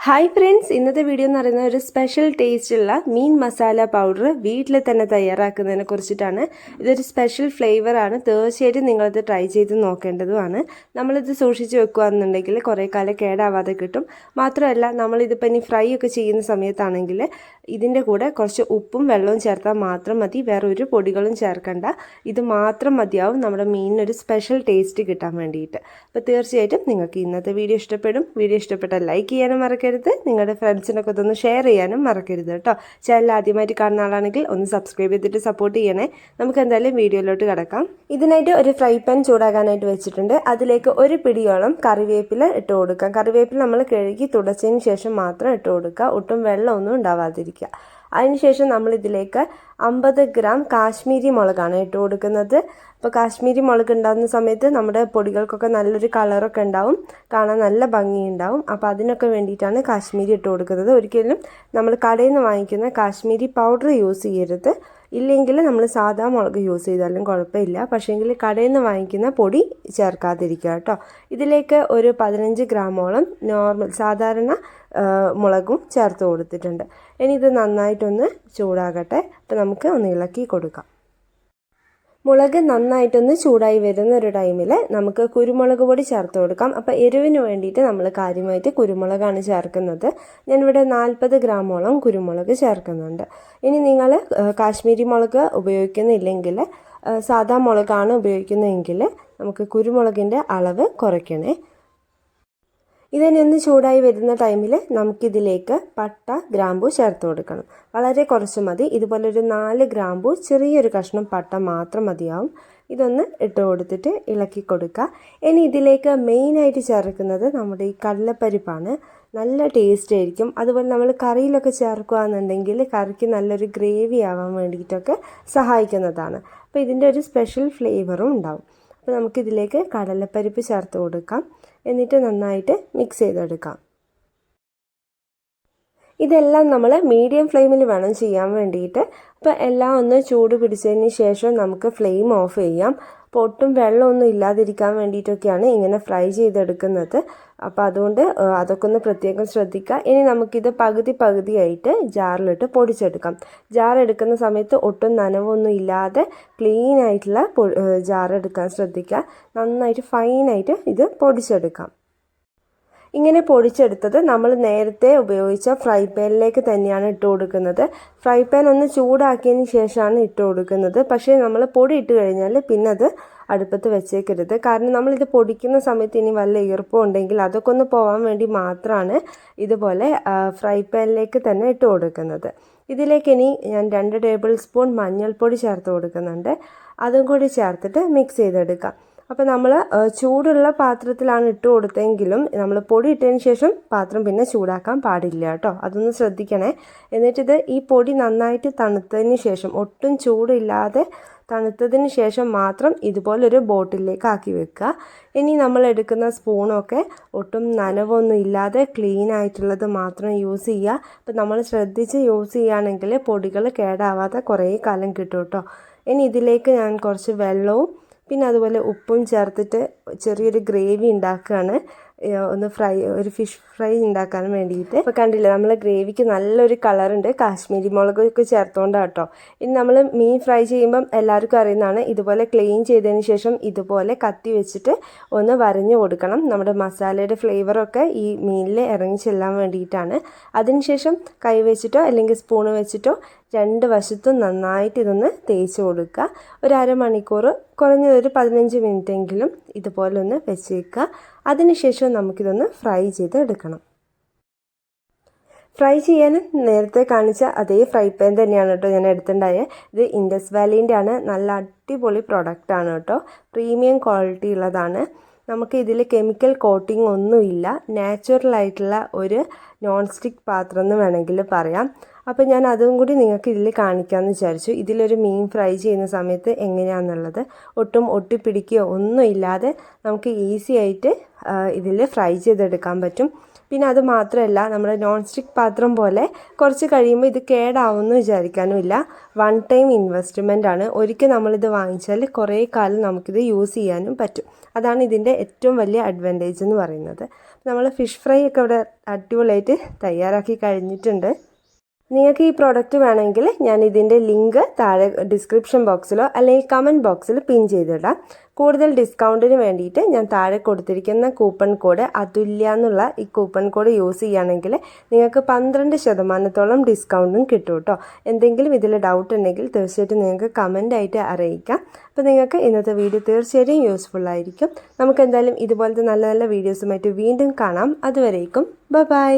Hi friends ഇന്നത്തെ video എന്ന് പറയുന്നത് ഒരു സ്പെഷ്യൽ ടേസ്റ്റുള്ള മീൻ മസാല പൗഡർ വീട്ടിൽ തന്നെ തയ്യാറാക്കുന്നതിനെ കുറിച്ചിട്ടാണ്. ഇതൊരു സ്പെഷ്യൽ ഫ്ലേവറാണ് തീർച്ചയായിട്ടും നിങ്ങളത് ട്രൈ ചെയ്ത് നോക്കേണ്ടതുമാണ്. നമ്മളിത് സൂക്ഷിച്ച് വെക്കുകയാണെന്നുണ്ടെങ്കിൽ കുറേ കാലം കേടാവാതെ കിട്ടും. മാത്രമല്ല നമ്മളിതിപ്പോൾ ഇനി ഫ്രൈ ഒക്കെ ചെയ്യുന്ന സമയത്താണെങ്കിൽ ഇതിന്റെ കൂടെ കുറച്ച് ഉപ്പും വെള്ളവും ചേർത്താൽ മാത്രം മതി. വേറെ ഒരു പൊടികളും ചേർക്കണ്ട. ഇത് മാത്രം മതിയാവും നമ്മുടെ മീനിനൊരു സ്പെഷ്യൽ ടേസ്റ്റ് കിട്ടാൻ വേണ്ടിയിട്ട്. അപ്പോൾ തീർച്ചയായിട്ടും നിങ്ങൾക്ക് ഇന്നത്തെ വീഡിയോ ഇഷ്ടപ്പെടും. വീഡിയോ ഇഷ്ടപ്പെട്ടാൽ ലൈക്ക് ചെയ്യാനും മറക്കരുത്. നിങ്ങളുടെ ഫ്രണ്ട്സിനൊക്കെ ഇതൊന്ന് ഷെയർ ചെയ്യാനും മറക്കരുത് കേട്ടോ. ചാനൽ ആദ്യമായിട്ട് കാണുന്ന ആളാണെങ്കിൽ ഒന്ന് സബ്സ്ക്രൈബ് ചെയ്തിട്ട് സപ്പോർട്ട് ചെയ്യണേ. നമുക്ക് എന്തായാലും വീഡിയോയിലോട്ട് കിടക്കാം. ഇതിനായിട്ട് ഒരു ഫ്രൈ പാൻ ചൂടാകാനായിട്ട് വെച്ചിട്ടുണ്ട്. അതിലേക്ക് ഒരു പിടിയോളം കറിവേപ്പില ഇട്ട് കൊടുക്കാം. കറിവേപ്പില നമ്മൾ കഴുകി തുടച്ചതിന് ശേഷം മാത്രം ഇട്ട് കൊടുക്കുക. ഒട്ടും വെള്ളമൊന്നും ഉണ്ടാവാതിരിക്കുക. അതിനുശേഷം നമ്മൾ ഇതിലേക്ക് അമ്പത് ഗ്രാം കാശ്മീരി മുളകാണ് ഇട്ട് കൊടുക്കുന്നത്. അപ്പോൾ കാശ്മീരി മുളക് ഉണ്ടാകുന്ന സമയത്ത് നമ്മുടെ പൊടികൾക്കൊക്കെ നല്ലൊരു കളറൊക്കെ ഉണ്ടാവും. കാണാൻ നല്ല ഭംഗിയുണ്ടാവും. അപ്പോൾ അതിനൊക്കെ വേണ്ടിയിട്ടാണ് കാശ്മീരി ഇട്ട് കൊടുക്കുന്നത്. ഒരിക്കലും നമ്മൾ കടയിൽ നിന്ന് വാങ്ങിക്കുന്ന കാശ്മീരി പൗഡർ യൂസ് ചെയ്യരുത്. ഇല്ലെങ്കിൽ നമ്മൾ സാധാ മുളക് യൂസ് ചെയ്താലും കുഴപ്പമില്ല. പക്ഷേങ്കിൽ കടയിൽ നിന്ന് വാങ്ങിക്കുന്ന പൊടി ചേർക്കാതിരിക്കുക കേട്ടോ. ഇതിലേക്ക് ഒരു പതിനഞ്ച് ഗ്രാമോളം നോർമൽ സാധാരണ മുളകും ചേർത്ത് കൊടുത്തിട്ടുണ്ട്. ഇനി ഇത് നന്നായിട്ടൊന്ന് ചൂടാകട്ടെ. അപ്പോൾ നമുക്ക് ഒന്ന് ഇളക്കി കൊടുക്കാം. മുളക് നന്നായിട്ടൊന്ന് ചൂടായി വരുന്ന ഒരു ടൈമിൽ നമുക്ക് കുരുമുളക് പൊടി ചേർത്ത് കൊടുക്കാം. അപ്പോൾ എരിവിന് വേണ്ടിയിട്ട് നമ്മൾ കാര്യമായിട്ട് കുരുമുളകാണ് ചേർക്കുന്നത്. ഞാനിവിടെ നാൽപ്പത് ഗ്രാമോളം കുരുമുളക് ചേർക്കുന്നുണ്ട്. ഇനി നിങ്ങൾ കാശ്മീരി മുളക് ഉപയോഗിക്കുന്നില്ലെങ്കിൽ സാധാ മുളകാണ് ഉപയോഗിക്കുന്നതെങ്കിൽ നമുക്ക് കുരുമുളകിന്റെ അളവ് കുറയ്ക്കണേ. ഇതിനെ ഒന്ന് ചൂടായി വരുന്ന ടൈമിൽ നമുക്കിതിലേക്ക് പട്ട ഗ്രാമ്പു ചേർത്ത് കൊടുക്കണം. വളരെ കുറച്ച് മതി. ഇതുപോലെ ഒരു നാല് ഗ്രാമ്പു ചെറിയൊരു കഷ്ണം പട്ട മാത്രം മതിയാവും. ഇതൊന്ന് ഇട്ട് കൊടുത്തിട്ട് ഇളക്കി കൊടുക്കുക. ഇനി ഇതിലേക്ക് മെയിനായിട്ട് ചേർക്കുന്നത് നമ്മുടെ ഈ കടലപ്പരിപ്പാണ്. നല്ല ടേസ്റ്റ് ആയിരിക്കും. അതുപോലെ നമ്മൾ കറിയിലൊക്കെ ചേർക്കുകയാണെന്നുണ്ടെങ്കിൽ കറിക്ക് നല്ലൊരു ഗ്രേവി ആവാൻ വേണ്ടിയിട്ടൊക്കെ സഹായിക്കുന്നതാണ്. അപ്പോൾ ഇതിന്റെ ഒരു സ്പെഷ്യൽ ഫ്ലേവറും ഉണ്ടാവും. അപ്പോൾ നമുക്കിതിലേക്ക് കടലപ്പരിപ്പ് ചേർത്ത് കൊടുക്കാം. എന്നിട്ട് നന്നായിട്ട് മിക്സ് ചെയ്തെടുക്കാം. ഇതെല്ലാം നമ്മൾ മീഡിയം ഫ്ലെയിമിൽ വേണം ചെയ്യാൻ വേണ്ടിയിട്ട്. അപ്പോൾ എല്ലാം ഒന്ന് ചൂട് പിടിച്ചതിന് ശേഷം നമുക്ക് ഫ്ലെയിം ഓഫ് ചെയ്യാം. അപ്പോൾ ഒട്ടും വെള്ളമൊന്നും ഇല്ലാതിരിക്കാൻ വേണ്ടിയിട്ടൊക്കെയാണ് ഇങ്ങനെ ഫ്രൈ ചെയ്തെടുക്കുന്നത്. അപ്പോൾ അതുകൊണ്ട് അതൊക്കെ ഒന്ന് പ്രത്യേകം ശ്രദ്ധിക്കുക. ഇനി നമുക്കിത് പകുതി പകുതിയായിട്ട് ജാറിലിട്ട് പൊടിച്ചെടുക്കാം. ജാർ എടുക്കുന്ന സമയത്ത് ഒട്ടും നനവൊന്നും ഇല്ലാതെ ക്ലീൻ ആയിട്ടുള്ള ജാർ എടുക്കാൻ ശ്രദ്ധിക്കുക. നന്നായിട്ട് ഫൈനായിട്ട് ഇത് പൊടിച്ചെടുക്കാം. ഇങ്ങനെ പൊടിച്ചെടുത്തത് നമ്മൾ നേരത്തെ ഉപയോഗിച്ച ഫ്രൈ പാനിലേക്ക് തന്നെയാണ് ഇട്ട് കൊടുക്കുന്നത്. ഫ്രൈ പാൻ ഒന്ന് ചൂടാക്കിയതിന് ശേഷമാണ് ഇട്ട് കൊടുക്കുന്നത്. പക്ഷേ നമ്മൾ പൊടി ഇട്ട് കഴിഞ്ഞാൽ പിന്നെ അത് അടുപ്പത്ത് വെച്ചേക്കരുത്. കാരണം നമ്മളിത് പൊടിക്കുന്ന സമയത്ത് ഇനി വല്ല ഈർപ്പം ഉണ്ടെങ്കിൽ അതൊക്കെ ഒന്ന് പോകാൻ വേണ്ടി മാത്രമാണ് ഇതുപോലെ ഫ്രൈ പാനിലേക്ക് തന്നെ ഇട്ട് കൊടുക്കുന്നത്. ഇതിലേക്ക് ഇനി ഞാൻ രണ്ട് ടേബിൾ സ്പൂൺ മഞ്ഞൾപ്പൊടി ചേർത്ത് കൊടുക്കുന്നുണ്ട്. അതും കൂടി ചേർത്തിട്ട് മിക്സ് ചെയ്തെടുക്കാം. അപ്പോൾ നമ്മൾ ചൂടുള്ള പാത്രത്തിലാണ് ഇട്ട് കൊടുത്തെങ്കിലും നമ്മൾ പൊടി ഇട്ടതിന് ശേഷം പാത്രം പിന്നെ ചൂടാക്കാൻ പാടില്ല കേട്ടോ. അതൊന്ന് ശ്രദ്ധിക്കണേ. എന്നിട്ടിത് ഈ പൊടി നന്നായിട്ട് തണുത്തതിന് ശേഷം ഒട്ടും ചൂടില്ലാതെ തണുത്തതിന് ശേഷം മാത്രം ഇതുപോലൊരു ബോട്ടിലേക്ക് ആക്കി വെക്കുക. ഇനി നമ്മൾ എടുക്കുന്ന സ്പൂണൊക്കെ ഒട്ടും നനവൊന്നും ഇല്ലാതെ ക്ലീൻ ആയിട്ടുള്ളത് മാത്രം യൂസ് ചെയ്യുക. അപ്പോൾ നമ്മൾ ശ്രദ്ധിച്ച് യൂസ് ചെയ്യുകയാണെങ്കിൽ പൊടികൾ കേടാവാതെ കുറേ കാലം കിട്ടും കേട്ടോ. ഇനി ഇതിലേക്ക് ഞാൻ കുറച്ച് വെള്ളവും പിന്നെ അതുപോലെ ഉപ്പും ചേർത്തിട്ട് ചെറിയൊരു ഗ്രേവി ഉണ്ടാക്കുകയാണ്. ഒന്ന് ഫ്രൈ ഒരു ഫിഷ് ഫ്രൈ ഉണ്ടാക്കാൻ വേണ്ടിയിട്ട്. ഇപ്പോൾ കണ്ടില്ലേ നമ്മൾ ഗ്രേവിക്ക് നല്ലൊരു കളറുണ്ട്. കാശ്മീരി മുളകൊക്കെ ചേർത്തുകൊണ്ടാണ് കേട്ടോ ഇനി നമ്മൾ മീൻ ഫ്രൈ ചെയ്യുമ്പം എല്ലാവർക്കും അറിയുന്നതാണ് ഇതുപോലെ ക്ലീൻ ചെയ്തതിന് ശേഷം ഇതുപോലെ കത്തി വെച്ചിട്ട് ഒന്ന് വരഞ്ഞു കൊടുക്കണം. നമ്മുടെ മസാലയുടെ ഫ്ലേവറൊക്കെ ഈ മീനിൽ ഇറങ്ങി ചെല്ലാൻ വേണ്ടിയിട്ടാണ്. അതിനുശേഷം കൈ വെച്ചിട്ടോ അല്ലെങ്കിൽ സ്പൂണ് വെച്ചിട്ടോ രണ്ട് വശത്തും നന്നായിട്ട് ഇതൊന്ന് തേച്ച് കൊടുക്കുക. ഒരു അരമണിക്കൂർ കുറഞ്ഞതൊരു പതിനഞ്ച് മിനിറ്റെങ്കിലും ഇതുപോലെ ഒന്ന് വെച്ചേക്കുക. അതിനുശേഷം നമുക്കിതൊന്ന് ഫ്രൈ ചെയ്ത് എടുക്കണം ഫ്രൈ ചെയ്യാൻ നേരത്തെ കാണിച്ച അതേ ഫ്രൈ പാൻ തന്നെയാണ് കേട്ടോ ഞാൻ എടുത്തിട്ടുണ്ടായത്. ഇത് ഇൻഡസ് വാലീന്റെ ആണ് നല്ല അടിപൊളി പ്രൊഡക്റ്റ് ആണ് കേട്ടോ. പ്രീമിയം ക്വാളിറ്റി ഉള്ളതാണ്. നമുക്ക് ഇതിൽ കെമിക്കൽ കോട്ടിംഗ് ഒന്നുമില്ല. നാച്ചുറൽ ആയിട്ടുള്ള ഒരു നോൺ സ്റ്റിക്ക് പാത്രം എന്ന് വേണമെങ്കിൽ പറയാം. അപ്പോൾ ഞാൻ അതും കൂടി നിങ്ങൾക്ക് ഇതിൽ കാണിക്കാമെന്ന് വിചാരിച്ചു. ഇതിലൊരു മീൻ ഫ്രൈ ചെയ്യുന്ന സമയത്ത് എങ്ങനെയാണെന്നുള്ളത് ഒട്ടും ഒട്ടിപ്പിടിക്കുകയോ ഒന്നും ഇല്ലാതെ നമുക്ക് ഈസി ആയിട്ട് ഇതിൽ ഫ്രൈ ചെയ്തെടുക്കാൻ പറ്റും. പിന്നെ അത് മാത്രമല്ല നമ്മുടെ നോൺ സ്റ്റിക്ക് പാത്രം പോലെ കുറച്ച് കഴിയുമ്പോൾ ഇത് കേടാവുമെന്ന് വിചാരിക്കാനുമില്ല. വൺ ടൈം ഇൻവെസ്റ്റ്മെന്റ് ആണ്. ഒരിക്കൽ നമ്മളിത് വാങ്ങിച്ചാൽ കുറേ കാലം നമുക്കിത് യൂസ് ചെയ്യാനും പറ്റും. അതാണ് ഇതിന്റെ ഏറ്റവും വലിയ അഡ്വാന്റേജ് എന്ന് പറയുന്നത്. നമ്മൾ ഫിഷ് ഫ്രൈ ഒക്കെ ഇവിടെ അടിപൊളിയായിട്ട് തയ്യാറാക്കി കഴിഞ്ഞിട്ടുണ്ട്. നിങ്ങൾക്ക് ഈ പ്രോഡക്റ്റ് വേണമെങ്കിൽ ഞാൻ ഇതിന്റെ ലിങ്ക് താഴെ ഡിസ്ക്രിപ്ഷൻ ബോക്സിലോ അല്ലെങ്കിൽ കമന്റ് ബോക്സിൽ പിൻ ചെയ്തിടാം. കൂടുതൽ ഡിസ്കൗണ്ടിന് വേണ്ടിയിട്ട് ഞാൻ താഴെ കൊടുത്തിരിക്കുന്ന കൂപ്പൺ കോഡ് അതുല്യ എന്നുള്ള ഈ കൂപ്പൺ കോഡ് യൂസ് ചെയ്യുകയാണെങ്കിൽ നിങ്ങൾക്ക് പന്ത്രണ്ട് ശതമാനത്തോളം ഡിസ്കൗണ്ടും കിട്ടും കേട്ടോ. എന്തെങ്കിലും ഇതിൽ ഡൗട്ട് ഉണ്ടെങ്കിൽ തീർച്ചയായിട്ടും നിങ്ങൾക്ക് കമന്റ് ആയിട്ട് അറിയിക്കാം. അപ്പോൾ നിങ്ങൾക്ക് ഇന്നത്തെ വീഡിയോ തീർച്ചയായിട്ടും യൂസ്ഫുൾ ആയിരിക്കും. നമുക്ക് എന്തായാലും ഇതുപോലത്തെ നല്ല നല്ല വീഡിയോസുമായിട്ട് വീണ്ടും കാണാം. അതുവരേക്കും ബൈ